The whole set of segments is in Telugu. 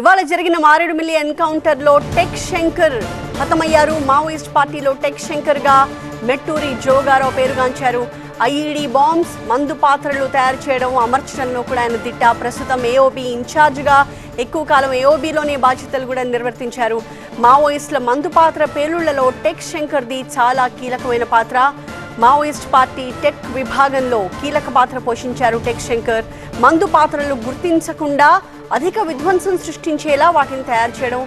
ఇవాళ జరిగిన మారేడుమిల్లి ఎన్కౌంటర్లో టెక్ శంకర్ హతమయ్యారు. మావోయిస్ట్ పార్టీలో టెక్ శంకర్గా మెట్టూరి జోగారావు పేరుగాంచారు. ఐఈడి బాంబ్స్ మందు పాత్రలు తయారు చేయడం అమర్చడంలో కూడా ఆయన దిట్ట. ప్రస్తుతం ఏఓబి ఇన్ఛార్జ్గా ఎక్కువ కాలం ఏఓబిలోనే బాధ్యతలు కూడా నిర్వర్తించారు. మావోయిస్టుల మందు పాత్ర పేలుళ్ళలో టెక్ శంకర్ది చాలా కీలకమైన పాత్ర. మావోయిస్ట్ పార్టీ టెక్ విభాగంలో కీలక పాత్ర పోషించారు టెక్ శంకర్. మందు పాత్రలు గుర్తించకుండా అధిక విధ్వంసం సృష్టించేలా వాటిని తయారు చేయడం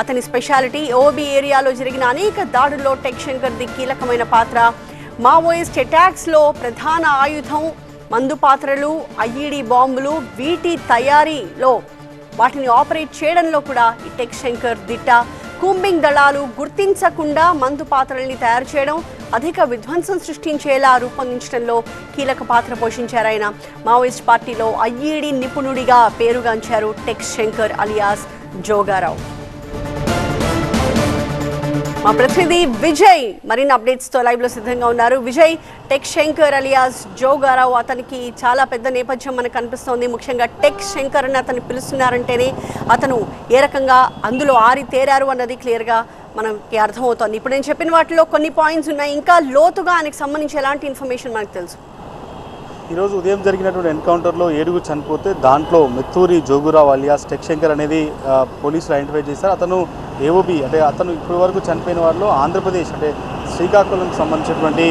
అతని స్పెషాలిటీ ఓబీ ఏరియాలో జరిగిన అనేక దాడుల్లో టెక్ శంకర్ది కీలకమైన పాత్ర. మావోయిస్ట్ అటాక్స్లో ప్రధాన ఆయుధం మందు పాత్రలు ఐఈడి బాంబులు వీటి తయారీలో వాటిని ఆపరేట్ చేయడంలో కూడా ఈ టెక్ శంకర్ దిట్ట. కూంబింగ్ దళాలు గుర్తించకుండా మందు పాత్రల్ని తయారు చేయడం అధిక విధ్వంసం సృష్టించేలా రూపొందించడంలో కీలక పాత్ర పోషించారు ఆయన. మావోయిస్ట్ పార్టీలో ఐఈడి నిపుణుడిగా పేరుగాంచారు టెక్స్ శంకర్ అలియాస్ జోగారావు. మా ప్రతినిధి విజయ్ మరిన్ని అప్డేట్స్తో లైవ్లో సిద్ధంగా ఉన్నారు. విజయ్ టెక్ శంకర్ అలియాస్ జోగారావు అతనికి చాలా పెద్ద నేపథ్యం మనకు కనిపిస్తోంది. ముఖ్యంగా టెక్ శంకర్ అని అతను పిలుస్తున్నారంటేనే అతను ఏ రకంగా అందులో ఆరి తేరారు అన్నది క్లియర్గా మనకి అర్థమవుతోంది. ఇప్పుడు నేను చెప్పిన వాటిలో కొన్ని పాయింట్స్ ఉన్నాయి. ఇంకా లోతుగా ఆయనకు సంబంధించి ఎలాంటి ఇన్ఫర్మేషన్ మనకు తెలుసు? ఈరోజు ఉదయం జరిగినటువంటి ఎన్కౌంటర్లో ఏడుగురు చనిపోతే దాంట్లో మెత్తూరి జోగురావు అలియాస్ టెక్ శంకర్ అనేది పోలీసులు ఐడెంటిఫై చేశారు. అతను ఏఓబి అంటే అతను ఇప్పటి వరకు చనిపోయిన వారిలో ఆంధ్రప్రదేశ్ అంటే శ్రీకాకుళంకి సంబంధించినటువంటి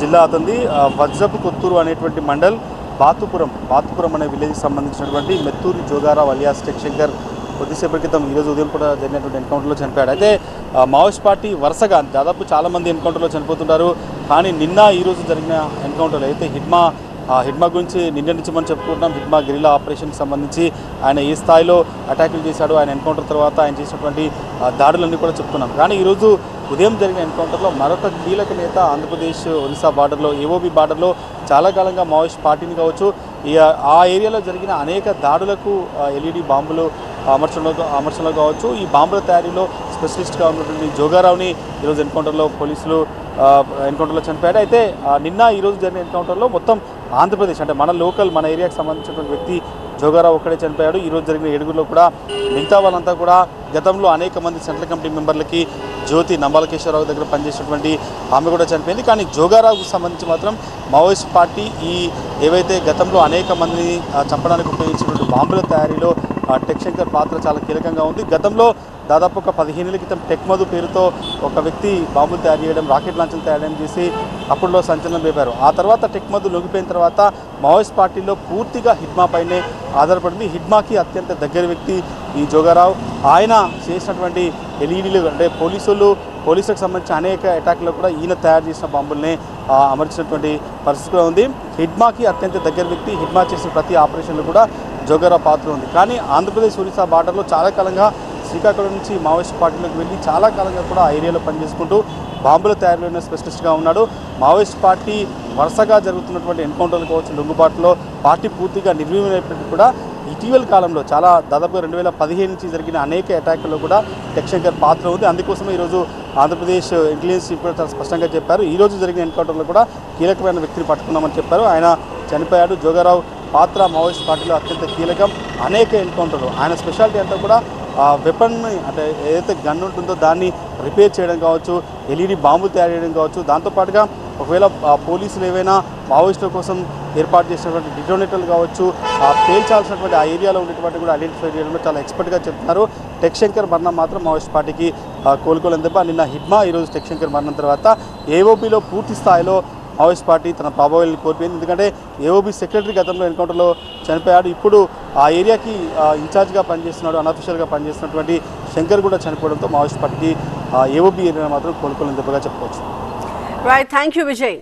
జిల్లా అతనిది. వజ్రపు కొత్తూరు అనేటువంటి మండల్ బాతుపురం బాతుపురం అనే విలేజ్కి సంబంధించినటువంటి మెత్తూరి జోగారావు అలియాస్ శంకర్ కొద్దిసేపటి క్రితం ఈరోజు ఉదయం కూడా జరిగినటువంటి ఎన్కౌంటర్లో చనిపోయాడు. అయితే మావోయిస్ట్ పార్టీ వరుసగా దాదాపు చాలామంది ఎన్కౌంటర్లో చనిపోతుంటారు. కానీ నిన్న ఈరోజు జరిగిన ఎన్కౌంటర్లో అయితే హిడ్మా హిడ్మా గురించి నిన్న నుంచి మనం చెప్పుకుంటున్నాం. హిడ్మా గిరిలా ఆపరేషన్కి సంబంధించి ఆయన ఏ స్థాయిలో అటాకులు చేశాడు ఆయన ఎన్కౌంటర్ తర్వాత ఆయన చేసినటువంటి దాడులన్నీ కూడా చెప్తున్నాం. కానీ ఈరోజు ఉదయం జరిగిన ఎన్కౌంటర్లో మరొక కీలక నేత ఆంధ్రప్రదేశ్ ఒరిస్సా బార్డర్లో ఏఓబి బార్డర్లో చాలా కాలంగా మావోయిస్ట్ పార్టీని కావచ్చు ఈ ఆ ఏరియాలో జరిగిన అనేక దాడులకు ఎల్ఈడి బాంబులు అమర్చడంలో అమర్చడంలో కావచ్చు. ఈ బాంబుల తయారీలో స్పెషలిస్ట్గా ఉన్నటువంటి జోగారావుని ఈరోజు ఎన్కౌంటర్లో పోలీసులు ఎన్కౌంటర్లో చనిపోయాడు అయితే నిన్న ఈరోజు జరిగిన ఎన్కౌంటర్లో మొత్తం ఆంధ్రప్రదేశ్ అంటే మన లోకల్ మన ఏరియాకి సంబంధించినటువంటి వ్యక్తి జోగారావు ఒక్కడే చనిపోయాడు. ఈరోజు జరిగిన ఏడుగురిలో కూడా మిగతా వాళ్ళంతా కూడా గతంలో అనేక మంది సెంట్రల్ కమిటీ మెంబర్లకి జ్యోతి నంబాలకేశ్వరరావు దగ్గర పనిచేసినటువంటి ఆమె కూడా చనిపోయింది. కానీ జోగారావుకు సంబంధించి మాత్రం మావోయిస్ట్ పార్టీ ఈ ఏవైతే గతంలో అనేక మందిని చంపడానికి ఉపయోగించినటువంటి బాంబుల తయారీలో టెక్ శంకర్ పాత్ర చాలా కీలకంగా ఉంది. గతంలో దాదాపు ఒక పదిహేనుల క్రితం టెక్ మధు పేరుతో ఒక వ్యక్తి బాంబులు తయారు చేయడం రాకెట్ లాంచ్లు తయారు చేసి అప్పుడులో సంచలనం రేపారు ఆ తర్వాత టెక్ మధు లొంగిపోయిన తర్వాత మావోయిస్ట్ పార్టీలో పూర్తిగా హిడ్మా పైనే ఆధారపడింది. హిడ్మాకి అత్యంత దగ్గర వ్యక్తి ఈ జోగారావు. ఆయన చేసినటువంటి ఎల్ఈడీలు అంటే పోలీసులు పోలీసులకు సంబంధించిన అనేక అటాక్లో కూడా ఈయన తయారు చేసిన బాంబుల్ని అమర్చినటువంటి పరిస్థితి కూడా ఉంది. హిడ్మాకి అత్యంత దగ్గర వ్యక్తి హిడ్మా చేసిన ప్రతి ఆపరేషన్లు కూడా జోగర పాత్ర ఉంది. కానీ ఆంధ్రప్రదేశ్ ఒరిస్సా బార్డర్లో చాలా కాలంగా శ్రీకాకుళం నుంచి మావోయిస్ట్ పార్టీలోకి వెళ్ళి చాలా కాలంగా కూడా ఆ ఏరియాలో పనిచేసుకుంటూ బాంబుల తయారీలోనే స్పెషలిస్ట్గా ఉన్నాడు. మావోయిస్ట్ పార్టీ వరుసగా జరుగుతున్నటువంటి ఎన్కౌంటర్లు కావచ్చు లొంగుబాటులో పార్టీ పూర్తిగా నిర్వీర్యమైనప్పటికీ కూడా ఇటీవల కాలంలో చాలా దాదాపు రెండు వేల పదిహేను నుంచి జరిగిన అనేక అటాక్ల్లో కూడా టెక్శంకర్ పాత్ర ఉంది. అందుకోసమే ఈరోజు ఆంధ్రప్రదేశ్ ఇంటెలిజెన్స్ చీఫ్ కూడా చాలా స్పష్టంగా చెప్పారు. ఈరోజు జరిగిన ఎన్కౌంటర్లో కూడా కీలకమైన వ్యక్తిని పట్టుకున్నామని చెప్పారు. ఆయన చనిపోయాడు. జోగారావు పాత్ర మావోయిస్ట్ పార్టీలో అత్యంత కీలకం. అనేక ఎన్కౌంటర్లు. ఆయన స్పెషాలిటీ అంతా కూడా ఆ వెపన్ని అంటే ఏదైతే గన్ ఉంటుందో దాన్ని రిపేర్ చేయడం కావచ్చు ఎల్ఈడి బాంబులు తయారు చేయడం కావచ్చు. దాంతోపాటుగా ఒకవేళ పోలీసులు ఏవైనా మావోయిస్టుల కోసం ఏర్పాటు చేసినటువంటి డిటోనేటర్లు కావచ్చు ఆ పేల్చాల్సినటువంటి ఆ ఏరియాలో ఉండేటువంటి కూడా ఐడెంటిఫై చేయడంలో చాలా ఎక్స్పర్ట్గా చెప్తున్నారు. టెక్ శంకర్ మరణం మాత్రం మావోయిస్ట్ పార్టీకి ఆ, కోలుకోలేని దెబ్బ నిన్న హిడ్మా ఈరోజు టెక్ శంకర్ మరణం తర్వాత ఏఓబీలో పూర్తి స్థాయిలో మావోయిస్ట్ పార్టీ తన ప్రాబల్యాన్ని కోల్పోయింది. ఎందుకంటే ఏఓబీ సెక్రటరీ గతంలో ఎన్కౌంటర్లో చనిపోయాడు. ఇప్పుడు ఆ ఏరియాకి ఇన్ఛార్జ్గా పనిచేస్తున్నాడు అన్అఫీషియల్గా పనిచేస్తున్నటువంటి శంకర్ కూడా చనిపోవడంతో మావోయిస్ట్ పార్టీకి ఏఓబీ ఏరియా మాత్రం కోలుకోలేని దెబ్బగా చెప్పుకోవచ్చు. Right thank you Vijay